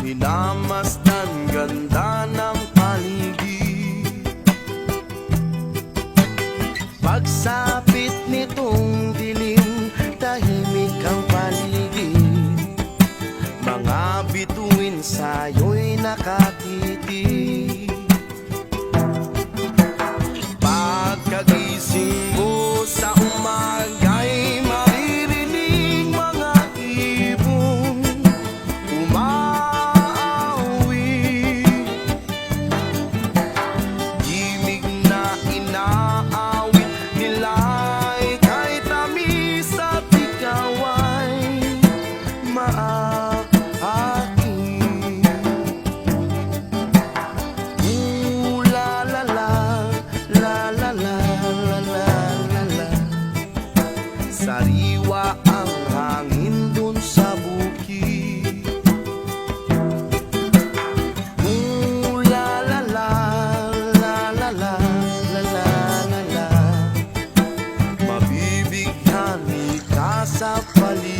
Minamasdan ganda ng paligid. Pagsapit nitong dilim Tahimik ang paligid. Mga bituin sa'yo'y nakatitig Sariwa ang hangin dun sa bukid. Ooh, la la la, la la la, la la la. La Mabibigyan kita sa paligid